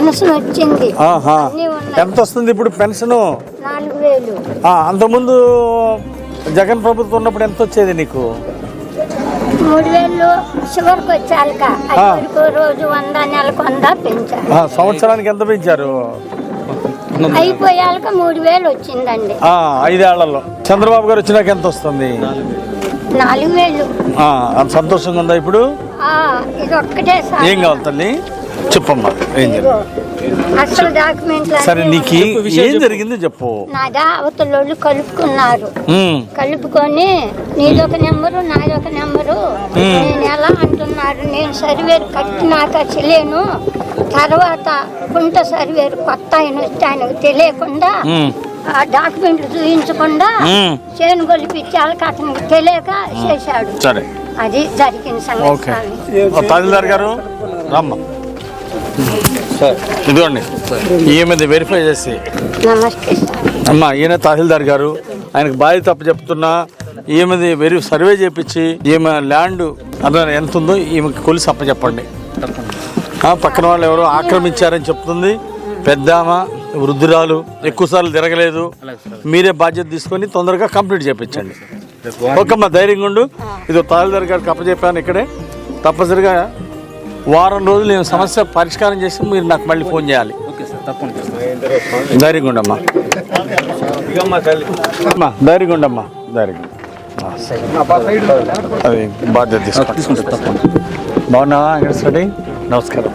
Pension వచ్చింది. ఆహా. ఎంత వస్తుంది ఇప్పుడు పెన్షన్? అంతకుముందు జగన్ ప్రభుత్వం ఉన్నప్పుడు ఎంత వచ్చేది నీకు? మూడు వేలు షుగర్కి వచ్చాక ఆ. వరకు రోజు వంద నెలకు వంద పెంచారు ఆ, సంవత్సరానికి ఎంత పెంచారు? అయిపోయాక మూడు వేలు వచ్చిందండి. ఆ, ఐదేళ్ళలో. చంద్రబాబు గారు వచ్చినాక ఎంత వస్తుంది? నాలుగు వేలు. సంతోషంగా ఉందా ఇప్పుడు? ఇది ఒక్కటే ఏం కావాలి తల్లి? చెప్పమ్మా ఏం జరిగింది? సరే నీకు. ఏం జరిగింది చెప్పు. నాదా అవతలోళ్ళు కలుపుకున్నారు. కలుపుకొని నీదొక నెంబరు నాదొక నెంబరు. నేను ఎలా అంటున్నారు? నేను సర్వేరు కట్టినాక చెలేను తర్వాత కుంట సర్వేరు కొత్త ఆయన ఆయనకు తెలియకుండా ఆ డాక్యుమెంట్లు చూపించకుండా. చేను వాళ్ళకి అతనికి తెలియక చేశాడు. సరే. అది జరిగిన సంగతి. ఓకే. స్వామి. ఓ, తహసీల్దార్ గారు రమ్మ. ఇదిగోండి. ఈమెది వెరిఫై చేసి. నమస్తే సార్. అమ్మ ఈయన తహసీల్దార్ గారు. ఆయనకు బాధ్యత తప్పు చెప్తున్నా ఈమెది వెరి సర్వే చేపించి ఈమె ల్యాండ్ అదే ఎంత ఉందో ఈమెకి కొలిసి అప్పచెప్పండి. ఆ, పక్కన వాళ్ళు ఎవరో ఆక్రమించారని చెప్తుంది. పెద్ద ఆమె వృద్ధురాలు ఎక్కువసార్లు తిరగలేదు. మీరే బాధ్యత తీసుకొని తొందరగా కంప్లీట్ చేపించండి. ఓకేమ్మా ధైర్యంగా ఉండు. ఇది తహసీల్దార్ గారికి అప్పచెప్పాను ఇక్కడే. తప్పనిసరిగా వారం రోజులు నేను సమస్య పరిష్కారం చేసి మీరు నాకు మళ్ళీ ఫోన్ చేయాలి. ఓకే సార్ తప్పకుండా ధైర్యంగా ఉండమ్మా అమ్మా ధైర్యంగా ఉండమ్మా ధైర్యంగా అది బాధ్యత తప్పకుండా. బాగున్నావా నమస్కారం.